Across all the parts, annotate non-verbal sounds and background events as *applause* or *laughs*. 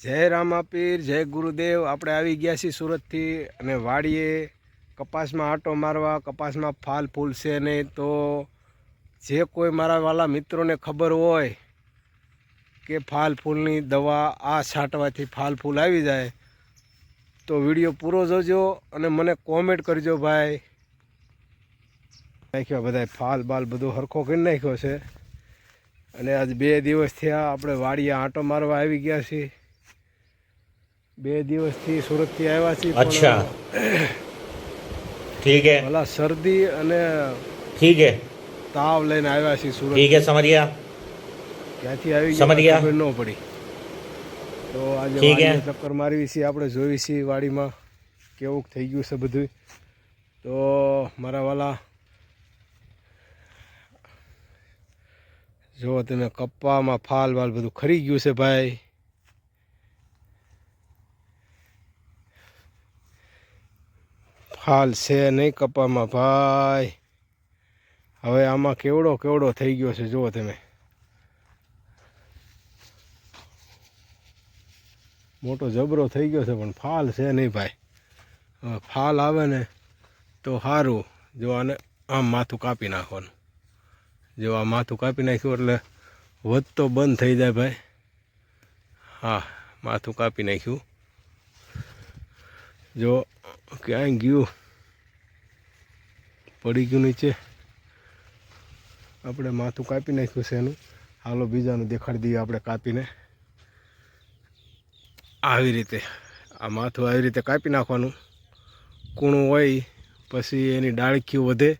જય રામાપીર, જય ગુરુદેવ. આપણે આવી ગયા છીએ સુરતથી અને વાડીએ. કપાસમાં આંટો મારવા, કપાસમાં ફાલ ફૂલ છે નહીં તો જે કોઈ મારા વાલા મિત્રોને ખબર હોય કે ફાલ ફૂલની દવા આ છાંટવાથી ફાલ ફૂલ આવી જાય, તો વીડિયો પૂરો જોજો અને મને કોમેન્ટ કરજો ભાઈ. નાખ્યો બધા ફાલ બાલ બધો હરખો કરી નાખ્યો છે. અને આજ બે દિવસ થયા આપણે વાડીએ આંટો મારવા આવી ગયા છીએ. બે દિવસથી સુરતથી આવ્યા છીએ અચ્છા. ઠીક હે. ભલા શરદી અને ઠીક હે. તાવ લઈને આવ્યા છીએ સુરત. ઠીક હે સમરિયા? ક્યાંથી આવી સમરિયા? ન પડી. તો આજે વાડીને ટક્કર મારવી છીએ આપણે જોઈ છીએ વાડીમાં કેવું થઈ ગયું છે બધું. તો મારા વાલા જો તમે કપ્પામાં ફાલ વાલ બધું ખરી ગયું છે ભાઈ. ફાલ છે નહીં કપામાં, ભાઈ. હવે આમાં કેવડો કેવડો થઈ ગયો છે, જુઓ તમે. મોટો જબરો થઈ ગયો છે, પણ ફાલ છે નહીં, ભાઈ. હવે ફાલ આવે ને તો સારું જો આને આમ માથું કાપી નાખવાનું. જો આ માથું કાપી નાખ્યું એટલે વધતો બંધ થઈ જાય, ભાઈ. હા, માથું કાપી નાખ્યું. જો ક્યાંય ગયું પડી ગયું નીચે. આપણે માથું કાપી નાખ્યું છે એનું. હાલો, બીજાનું દેખાડી દઈએ આપણે કાપીને. આવી રીતે. આ માથું આવી રીતે કાપી નાખવાનું. કૂણું હોય, પછી એની ડાળખીઓ વધે.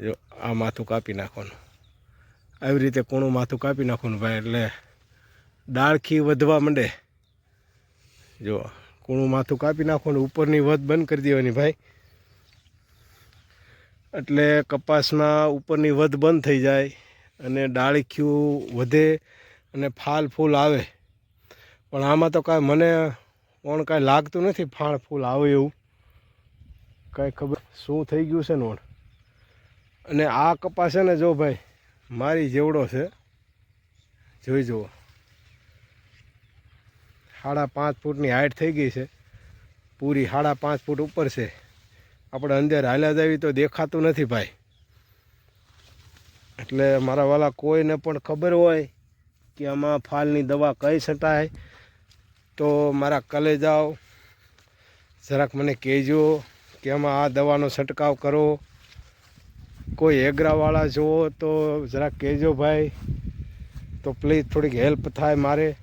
જો, આ માથું કાપી નાખવાનું. આવી રીતે કૂણું માથું કાપી નાખવાનું ભાઈ, એટલે ડાળખી વધવા માંડે. જો, કૂણું માથું કાપી નાખવાનું ઉપરની વધ બંધ કરી દેવાની ભાઈ. એટલે કપાસમાં ઉપરની વધ બંધ થઈ જાય અને ડાળખીયું વધે અને ફાલ ફૂલ આવે. પણ આમાં તો કાંઈ મને ઓણ કાંઈ લાગતું નથી ફાળ ફૂલ આવે એવું. કાંઈ ખબર શું થઈ ગયું છે ને ઓણ. અને આ કપાસ છે ને જો ભાઈ, મારી જેવડો છે. જોઈ જુઓ. સાડા પાંચ ફૂટની હાઈટ થઈ ગઈ છે. પૂરી સાડા પાંચ ફૂટ ઉપર છે. આપણે અંદર હાલ્યા જાવી તો દેખાતું નથી ભાઈ. એટલે મારા વાલા કોઈને પણ ખબર હોય કે આમાં ફાલની દવા કઈ છટાય. તો મારા કલે જાઓ જરાક મને કહેજો કે આમાં આ દવાનો છંટકાવ કરો. કોઈ એગરાવાળા જુઓ તો જરાક કહેજો ભાઈ. તો પ્લીઝ થોડીક હેલ્પ થાય મારે.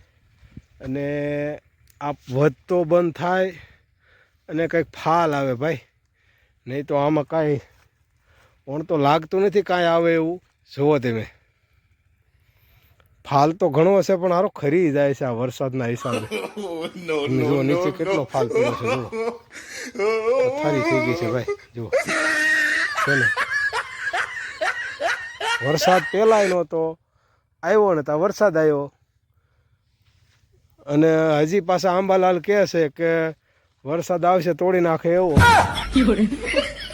અને આ વધતો બંધ થાય અને કંઈક ફાલ આવે ભાઈ. નહીં તો આમાં કાંઈ ઓણ તો લાગતું નથી કાંઈ આવે એવું. જુઓ તમે. ફાલ તો ઘણો હશે પણ હારો ખરી જાય છે આ વરસાદના હિસાબે. *laughs* જુઓ નીચે કેટલો ફાલ પડ્યો છે જુઓ. થઈ ગઈ છે ભાઈ જુઓ. ને? વરસાદ પહેલાંય નહોતો. આવ્યો ને ત્યાં વરસાદ આવ્યો. અને હજી પાછા આંબાલાલ કહે છે કે વરસાદ આવશે તોડી નાખે એવો.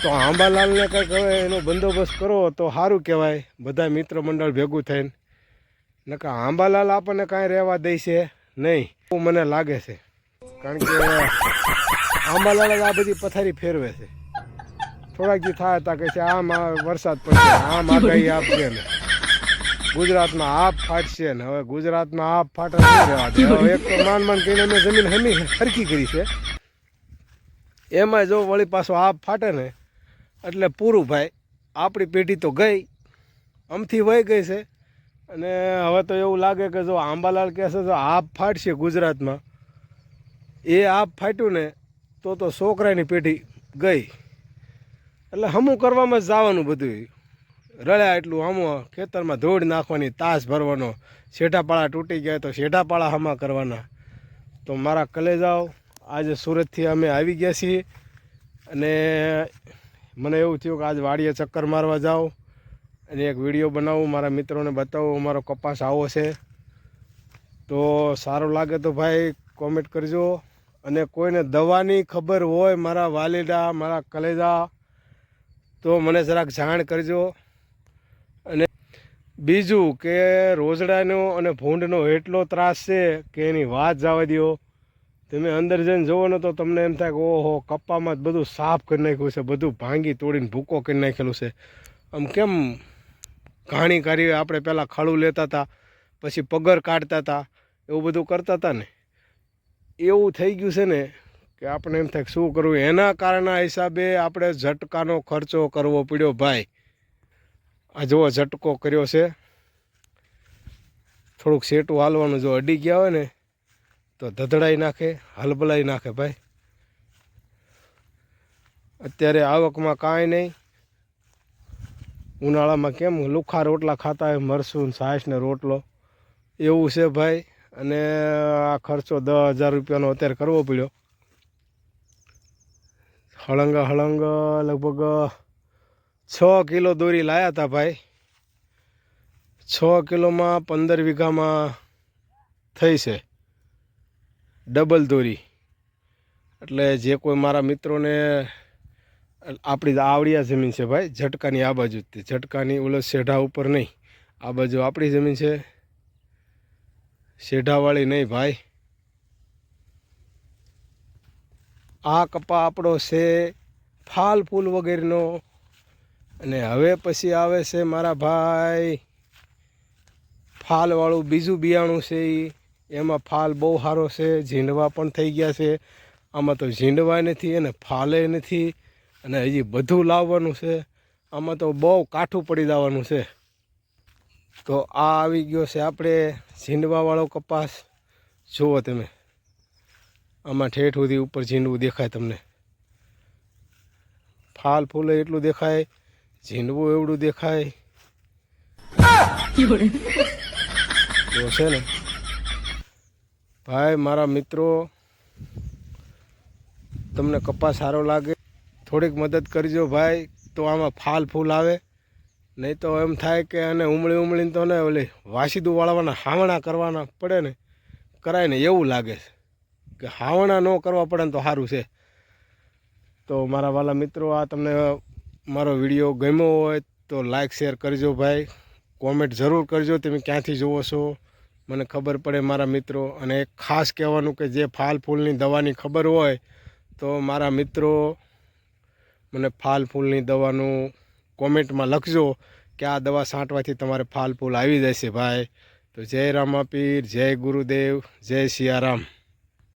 તો આંબાલાલને કંઈક હવે એનો બંદોબસ્ત કરો તો સારું કહેવાય. બધા મિત્ર મંડળ ભેગું થઈને. નકા આંબાલાલ આપણને કાંઈ રહેવા દેશે નહીં. એવું મને લાગે છે. કારણ કે આંબાલાલ આ બધી પથારી ફેરવે છે. થોડાક જે થાય તા કે છે, આમ વરસાદ પડશે, આમ આગાહી આપશે ને. ગુજરાતમાં આપ ફાટશે ને હવે ગુજરાતમાં આપ ફાટે હવે એક તો માન માન કરીને મેં જમીન હમી હરકી કરી છે. એમાં જો વળી પાછો આપ ફાટે ને, એટલે પૂરું ભાઈ, આપણી પેઢી તો ગઈ, અમથી વહી ગઈ છે. અને હવે તો એવું લાગે કે જો આંબાલાલ કહેશે તો આપ ફાટશે ગુજરાતમાં, એ આપ ફાટ્યું ને, તો તો છોકરાની પેઢી ગઈ. એટલે હમું કરવામાં જ જવાનું બધું રળ્યા એટલું આમો ખેતરમાં ધૂળ નાખવાની, તાસ ભરવાનો. શેઠાપાળા તૂટી ગયા તો શેઢાપાળા હમા કરવાના. તો મારા કલેજાઓ, આજે સુરતથી અમે આવી ગયા છીએ. અને મને એવું થયું કે આજ વાડીએ ચક્કર મારવા જાઉં અને એક વીડિયો બનાવું, મારા મિત્રોને બતાવું, અમારો કપાસ આવો છે. તો સારું લાગે તો ભાઈ કોમેન્ટ કરજો. અને કોઈને દવાની ખબર હોય, મારા વાલીડા, મારા કલેજા, તો મને જરાક જાણ કરજો. અને બીજું કે રોજડાનો અને ભૂંડનો એટલો ત્રાસ છે કે એની વાત જવા દ્યો. તમે અંદર જઈને જુઓ ને તો તમને એમ થાય કે ઓહો, કપ્પામાં જ બધું સાફ કરી નાખ્યું છે, બધું ભાંગી તોડીને ભૂકો કરી નાખેલું છે. આમ કેમ ઘાણી કરી આપણે પહેલાં ખાડું લેતા હતા, પછી પગર કાઢતા હતા, એવું બધું કરતા હતા ને? એવું થઈ ગયું છે ને કે આપણે એમ થાય શું કરવું? એના કારણના હિસાબે આપણે ઝટકાનો ખર્ચો કરવો પડ્યો ભાઈ. આ જુઓ ઝટકો કર્યો છે. થોડુંક સેટું હાલવાનું જો અડી ગયા હોય ને, તો ધધડાઈ નાખે, હલબલાઈ નાખે ભાઈ. અત્યારે આવકમાં કાંઈ નહીં. ઉનાળામાં કેમ લુખા રોટલા ખાતા હોય, મરસું ને રોટલો. એવું છે ભાઈ. અને આ ખર્ચો દસ હજાર રૂપિયાનો અત્યારે કરવો પડ્યો. હળંગ હળંગ લગભગ છ કિલો દોરી લાયા હતા ભાઈ. છ કિલોમાં પંદર વીઘામાં થઈ છે. ડબલ દોરી. એટલે જે કોઈ મારા મિત્રોને આપણી આવડિયા જમીન છે ભાઈ, ઝટકાની આ બાજુ જ ઝટકાની ઓલો શેઢા ઉપર નહીં. આ બાજુ આપણી જમીન છે. શેઢાવાળી નહીં ભાઈ. આ કપા આપણો છે. ફાલ ફૂલ વગેરેનો અને હવે પછી આવે છે મારા ભાઈ. ફાલવાળું બીજું બિયાણું છે એ એમાં ફાલ બહુ સારો છે, ઝીંડવા પણ થઈ ગયા છે. આમાં તો ઝીંડવાય નથી અને ફાલે નથી. અને હજી બધું લાવવાનું છે. આમાં તો બહુ કાઠું પડી જવાનું છે. તો આ આવી ગયો છે આપણે ઝીંડવાવાળો કપાસ. જુઓ તમે. આમાં ઠેઠ સુધી ઉપર ઝીંડવું દેખાય તમને. ફાલ ફૂલે એટલું દેખાય. ઝીંડવું એવડું દેખાય. તો છે ને, ભાઈ, મારા મિત્રો, તમને કપાસ સારો લાગે, થોડીક મદદ કરજો ભાઈ, તો આમાં ફાલ ફૂલ આવે. નહીં તો એમ થાય કે અને ઉમળી ઉમળીને તો ને ઓલી વાસીદું વાળવાના હાવણા કરવાના પડે ને, કરાય ને એવું લાગે છે. કે હાવણા ન કરવા પડે ને તો સારું છે. તો મારા વાલા મિત્રો, આ તમને મારો વીડિયો ગમ્યો હોય તો લાઈક શેર કરજો ભાઈ. કોમેન્ટ જરૂર કરજો તમે ક્યાંથી જુઓ છો. મને ખબર પડે મારા મિત્રો. અને ખાસ કહેવાનું કે જે ફાલ ફૂલની દવાની ખબર હોય તો મારા મિત્રો મને ફાલ ફૂલની દવાનું કોમેન્ટમાં લખજો કે આ દવા છાંટવાથી તમારે ફાલ ફૂલ આવી જશે ભાઈ. તો જય રામાપીર, જય ગુરુદેવ, જય સિયારામ.